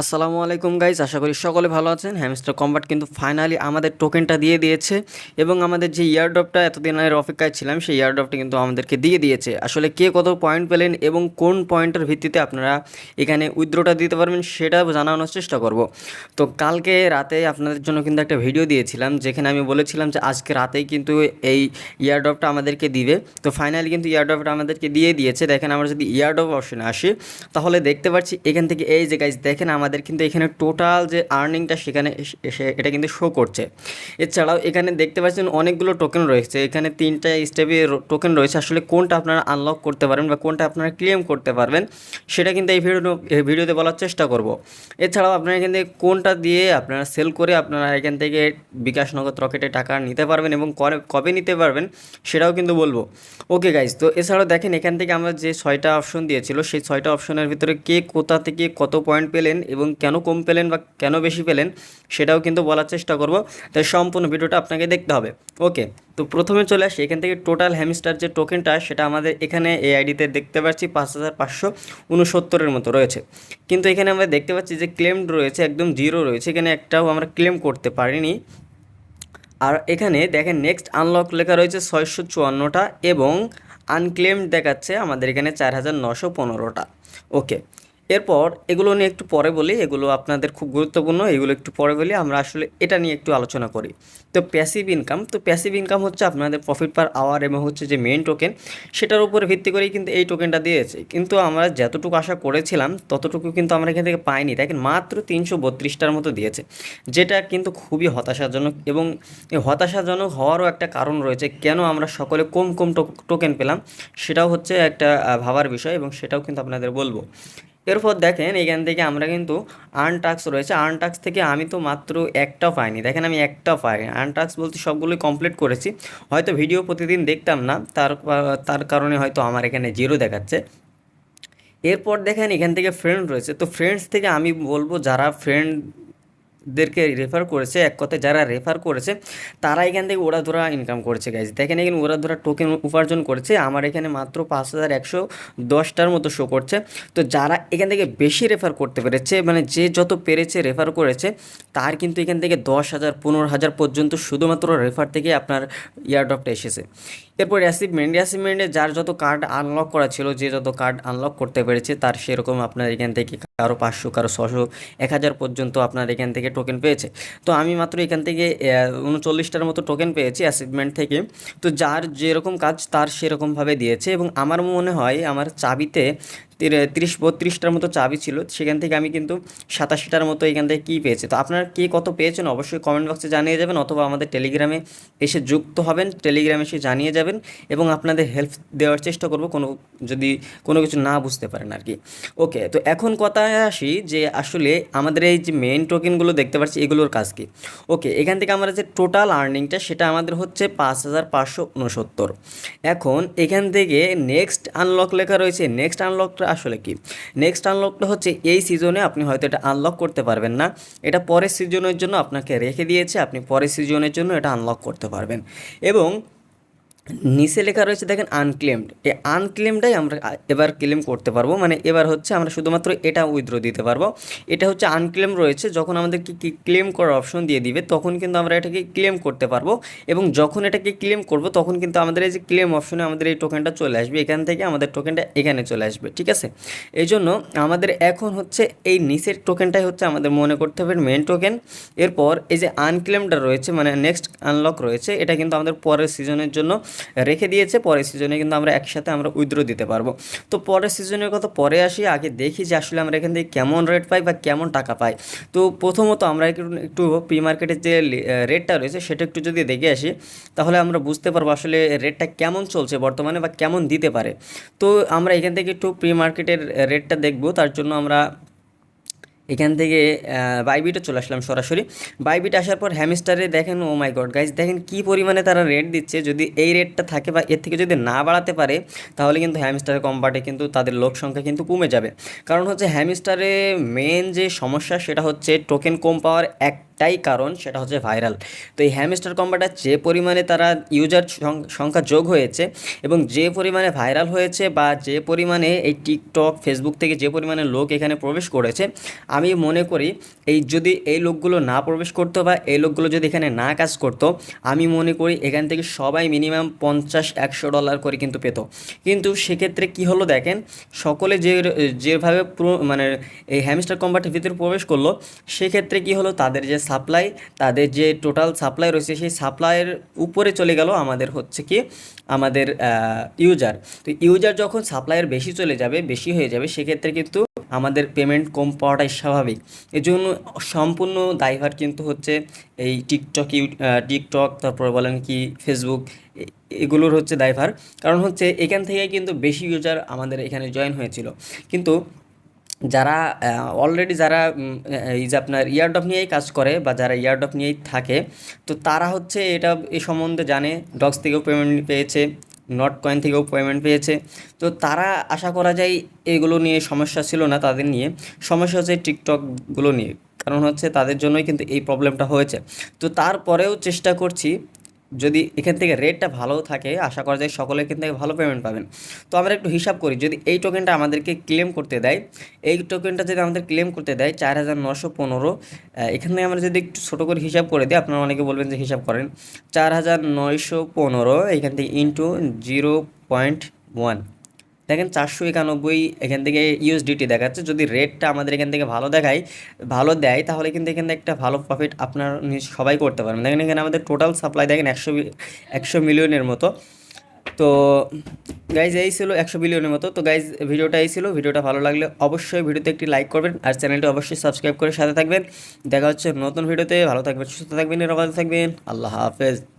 আসসালামু আলাইকুম গাইজ আশা করি সকলে ভালো আছেন। হ্যামস্টার কম্বাট কিন্তু ফাইনালি আমাদের টোকেনটা দিয়ে দিয়েছে এবং আমাদের যে ইয়ারড্রপটা এর অপেক্ষায় ছিলাম, সেই ইয়ারড্রপটা কিন্তু আমাদেরকে দিয়ে দিয়েছে। আসলে কে কত পয়েন্ট পেলেন এবং কোন পয়েন্টের ভিত্তিতে আপনারা এখানে উইথড্রটা দিতে পারবেন সেটা জানানোর চেষ্টা করব। তো কালকে রাতে আপনাদের জন্য কিন্তু একটা ভিডিও দিয়েছিলাম, যেখানে আমি বলেছিলাম যে আজকে রাতেই কিন্তু এই ইয়ারড্রপটা আমাদেরকে দিবে। তো ফাইনালি কিন্তু ইয়ারড্রপটা আমাদেরকে দিয়ে দিয়েছে। দেখেন আমরা যদি ইয়ারড্রপ অপশনে আসি, তাহলে দেখতে পাচ্ছি এখান থেকে, এই যে গাইজ দেখেন আমাদের কিন্তু এখানে টোটাল যে আর্নিংটা সেখানে এসে- এটা কিন্তু শো করছে। এছাড়াও এখানে দেখতে পাচ্ছেন অনেকগুলো টোকেন রয়েছে। এখানে তিনটা স্টেপে টোকেন রয়েছে। আসলে কোনটা আপনারা আনলক করতে পারবেন বা কোনটা আপনারা ক্লেম করতে পারবেন, সেটা কিন্তু এই ভিডিও ভিডিওতে বলার চেষ্টা করব। এছাড়াও আপনারা এখান থেকে কোনটা দিয়ে আপনারা সেল করে আপনারা এখান থেকে বিকাশ নগদ রকেটে টাকা নিতে পারবেন এবং কবে নিতে পারবেন, সেটাও কিন্তু বলব। ওকে গাইজ তো এছাড়াও দেখেন এখান থেকে আমরা যে ছয়টা অপশন দিয়েছিল, সেই ছয়টা অপশনের ভিতরে কে কোথা থেকে কত পয়েন্ট পেলেন এবং কেন কম পেলেন বা কেন বেশি পেলেন সেটাও কিন্তু বলার চেষ্টা করব। তাই সম্পূর্ণ ভিডিওটা আপনাকে দেখতে হবে। ওকে, তো প্রথমে চলে আসি। এখান থেকে টোটাল হ্যামস্টার যে টোকেনটা সেটা আমাদের এখানে এই আইডিতে দেখতে পাচ্ছি পাঁচ হাজার পাঁচশো উনসত্তরের মতো রয়েছে। কিন্তু এখানে আমরা দেখতে পাচ্ছি যে ক্লেমড রয়েছে, একদম জিরো রয়েছে। এখানে একটাও আমরা ক্লেম করতে পারিনি। আর এখানে দেখেন নেক্সট আনলক লেখা রয়েছে ছয়শো চুয়ান্নটা এবং আনক্লেমড দেখাচ্ছে আমাদের এখানে চার হাজার নশো পনেরোটা। ওকে এরপর এগুলো নিয়ে একটু পরে বলি, এগুলো আপনাদের খুব গুরুত্বপূর্ণ, এগুলো একটু পরে বলি, আমরা আসলে এটা নিয়ে একটু আলোচনা করি। তো প্যাসিভ ইনকাম তো প্যাসিভ ইনকাম হচ্ছে আপনাদের প্রফিট পার আওয়ার এবং হচ্ছে যে মেইন টোকেন সেটার উপরে ভিত্তি করেই কিন্তু এই টোকেনটা দিয়েছে। কিন্তু আমরা যতটুকু আশা করেছিলাম, ততটুকু কিন্তু আমরা এখান থেকে পাইনি। দেখেন, মাত্র তিনশো বত্রিশটার মতো দিয়েছে, যেটা কিন্তু খুবই হতাশাজনক এবং হতাশাজনক হওয়ারও একটা কারণ রয়েছে, কেন আমরা সকলে কম কম টোকেন পেলাম, সেটাও হচ্ছে একটা ভাবার বিষয় এবং সেটাও কিন্তু আপনাদের বলব। এরপর দেখেন এখান থেকে আমরা কিন্তু আর্ন রয়েছে। আর্ন থেকে আমি তো মাত্র একটা পাইনি। দেখেন আমি একটা পাইনি। আর্ন বলতে সবগুলোই কমপ্লিট করেছি। হয়তো ভিডিও প্রতিদিন দেখতাম না। তার তার কারণে হয়তো আমার এখানে জিরো দেখাচ্ছে। এরপর দেখেন এখান থেকে ফ্রেন্ড রয়েছে। তো ফ্রেন্ডস থেকে আমি বলব, যারা ফ্রেন্ডদেরকে রেফার করেছে, এক কথায় যারা রেফার করেছে, তারা এখান থেকে ওরা ধরা ইনকাম করেছে গাইজ দেখেন এখানে ওরা ধরা টোকেন উপার্জন করেছে, আমার এখানে মাত্র পাঁচ হাজার একশো দশটার মতো শো করছে। তো যারা এখান থেকে বেশি রেফার করতে পেরেছে মানে যে যত পেরেছে রেফার করেছে, তার কিন্তু এখান থেকে দশ হাজার, পনেরো হাজার পর্যন্ত শুধুমাত্র রেফার থেকে আপনার ইয়ারড্রপটা এসেছে। এরপর অ্যাসিভমেন্ট অ্যাসিভমেন্টে যার যত কার্ড আনলক করা ছিল, যে যত কার্ড আনলক করতে পেরেছে, তার সেরকম আপনার এখান থেকে কারও পাঁচশো, কারও ছশো, এক হাজার পর্যন্ত আপনার এখান থেকে টোকেন পেয়েছে। তো আমি মাত্র এখান থেকে উনচল্লিশটার মতো টোকেন পেয়েছি অ্যাসিভমেন্ট থেকে। তো যার যেরকম কাজ, তার সেরকমভাবে দিয়েছে এবং আমার মনে হয়, আমার চাবিতে তিরিশ, বত্রিশটার মতো চাবি ছিল, সেখান থেকে আমি কিন্তু সাতাশিটার মতো এখান থেকে কী পেয়েছি? তো আপনারা কে কত পেয়েছেন অবশ্যই কমেন্ট বক্সে জানিয়ে যাবেন, অথবা আমাদের টেলিগ্রামে এসে যুক্ত হবেন টেলিগ্রামে এসে জানিয়ে যাবেন, এবং আপনাদের হেল্প দেওয়ার চেষ্টা করব, কোনো, যদি কোনো কিছু না বুঝতে পারেন আর কি। ওকে তো এখন কথায় আসি যে আসলে আমাদের এই যে মেন টোকেনগুলো দেখতে পাচ্ছি, এগুলোর কাজ কি? ওকে এখান থেকে আমরা যে টোটাল আর্নিংটা সেটা আমাদের হচ্ছে পাঁচ হাজার পাঁচশো উনসত্তর। এখন এখান থেকে নেক্সট আনলক লেখা রয়েছে নেক্সট আনলকটা আসলে কি? নেক্সট আনলকটা হচ্ছে এই সিজনে আপনি হয়তো এটা আনলক করতে পারবেন না। এটা পরের সিজনের জন্য আপনাকে রেখে দিয়েছে, আপনি পরের সিজনের জন্য এটা আনলক করতে পারবেন। এবং নিচে লেখা রয়েছে, দেখেন আনক্লেমড এই আনক্লেমডাই আমরা এবার ক্লেম করতে পারব। মানে এবার হচ্ছে আমরা শুধুমাত্র এটা উইথড্র দিতে পারব। এটা হচ্ছে আনক্লেম রয়েছে, যখন আমাদেরকে কি ক্লেম করার অপশন দিয়ে দিবে, তখন কিন্তু আমরা এটাকে ক্লেম করতে পারব। এবং যখন এটাকে ক্লেম করব, তখন কিন্তু আমাদের এই যে ক্লেম অপশনে আমাদের এই টোকেনটা চলে আসবে। এখান থেকে আমাদের টোকেনটা এখানে চলে আসবে, ঠিক আছে? এই জন্য আমাদের এখন হচ্ছে এই নিচের টোকেনটাই হচ্ছে আমাদের মনে করতে হবে মেন টোকেন এরপর এই যে আনক্লেমটা রয়েছে মানে নেক্সট আনলক রয়েছে, এটা কিন্তু আমাদের পরের সিজনের জন্য রেখে দিয়েছে, পরের সিজনে কিন্তু আমরা একসাথে আমরা উইথড্র দিতে পারব। তো পরের সিজনের কথা পরে আসি, আগে দেখি যে আসলে আমরা এখান থেকে কেমন রেট পাই বা কেমন টাকা পাই। তো প্রথমত আমরা একটু প্রি মার্কেটের যে রেটটা রয়েছে সেটা একটু যদি দেখে আসি, তাহলে আমরা বুঝতে পারব আসলে রেটটা কেমন চলছে বর্তমানে বা কেমন দিতে পারে। তো আমরা এখান থেকে একটু প্রি মার্কেটের রেটটা দেখব, তার জন্য আমরা এখান থেকে বাইবিটে চলে আসলাম সরাসরি। বাইবিট আসার পর হ্যামিস্টারে দেখেন ও মাই গড গাইজ দেখেন কি পরিমাণে তারা রেট দিচ্ছে। যদি এই রেটটা থাকে বা এর থেকে যদি না বাড়াতে পারে, তাহলে কিন্তু হ্যামস্টারের কম্পার্টে কিন্তু তাদের লোক সংখ্যা কিন্তু কমে যাবে। কারণ হচ্ছে হ্যামিস্টারে মেন যে সমস্যা, সেটা হচ্ছে টোকেন কম পাওয়ার একটা একটাই কারণ, সেটা হচ্ছে ভাইরাল। তো এই হ্যামস্টার কম্বাটার যে পরিমাণে তারা ইউজার সংখ্যা যোগ হয়েছে এবং যে পরিমাণে ভাইরাল হয়েছে বা যে পরিমাণে এই টিকটক, ফেসবুক থেকে যে পরিমাণে লোক এখানে প্রবেশ করেছে, আমি মনে করি এই যদি এই লোকগুলো না প্রবেশ করতো বা এই লোকগুলো যদি এখানে না কাজ করতো, আমি মনে করি এখান থেকে সবাই মিনিমাম পঞ্চাশ, একশো ডলার করে কিন্তু পেত। কিন্তু সেক্ষেত্রে কি হলো দেখেন, সকলে যে যেভাবে মানে এই হ্যামস্টার কম্বাটের ভিতরে প্রবেশ করল, সেক্ষেত্রে কি হলো, তাদের যে সাপ্লাই তাদের যে টোটাল সাপ্লাই রয়েছে, সেই সাপ্লাইয়ের উপরে চলে গেল আমাদের হচ্ছে কি, আমাদের ইউজার তো ইউজার যখন সাপ্লাইয়ের বেশি চলে যাবে, বেশি হয়ে যাবে, সেক্ষেত্রে কিন্তু আমাদের পেমেন্ট কম পাওয়াটাই স্বাভাবিক। এর জন্য সম্পূর্ণ দায়ভার কিন্তু হচ্ছে এই টিকটক ইউ টিকটক তারপর বলেন কি ফেসবুক এগুলোর হচ্ছে দায়ভার। কারণ হচ্ছে এখান থেকে কিন্তু বেশি ইউজার আমাদের এখানে জয়েন হয়েছিল। কিন্তু যারা অলরেডি যারা এই যে আপনার ইয়ারডপ নিয়েই কাজ করে বা যারা ইয়ারডপ নিয়েই থাকে, তো তারা হচ্ছে এটা এ সম্বন্ধে জানে ডক্স থেকেও পেমেন্ট পেয়েছে নট কয়েন থেকেও পেমেন্ট পেয়েছে। তো তারা আশা করা যায় এগুলো নিয়ে সমস্যা ছিল না তাদের নিয়ে, সমস্যা হচ্ছে টিকটকগুলো নিয়ে। কারণ হচ্ছে তাদের জন্যই কিন্তু এই প্রবলেমটা হয়েছে। তো তারপরেও চেষ্টা করছি যদি এখান থেকে রেটটা ভালো থাকে, আশা করা যায় সকলে এখান থেকে ভালো পেমেন্ট পাবেন। তো আমরা একটু হিসাব করি, যদি এই টোকেনটা আমাদেরকে ক্লেম করতে দেয়, এই টোকেনটা যদি আমাদের ক্লেম করতে দেয় চার হাজার নশো পনেরো এখান থেকে আমরা যদি একটু ছোটো করে হিসাব করে দিই, আপনারা অনেকে বলবেন যে হিসাব করেন। চার হাজার নয়শো পনেরো এখান থেকে ইন্টু জিরো পয়েন্ট ওয়ান দেখেন চারশো একানব্বই এখান থেকে ইউএসডিটি দেখাচ্ছে। যদি রেটটা আমাদের এখান থেকে ভালো দেখায়, ভালো দেয়, তাহলে কিন্তু এখান থেকে একটা ভালো প্রফিট আপনার সবাই করতে পারবেন দেখেন এখানে আমাদের টোটাল সাপ্লাই দেখেন একশো একশো মিলিয়নের মতো। তো গাইজ এই ছিল একশো বিলিয়নের মতো। তো গাইজ ভিডিওটা এই ছিল। ভিডিওটা ভালো লাগলে অবশ্যই ভিডিওতে একটি লাইক করবেন আর চ্যানেলটি অবশ্যই সাবস্ক্রাইব করে সাথে থাকবেন। দেখা হচ্ছে নতুন ভিডিওতে। ভালো থাকবেন, সুস্থ থাকবেন, নিরাপদে থাকবেন। আল্লাহ হাফেজ।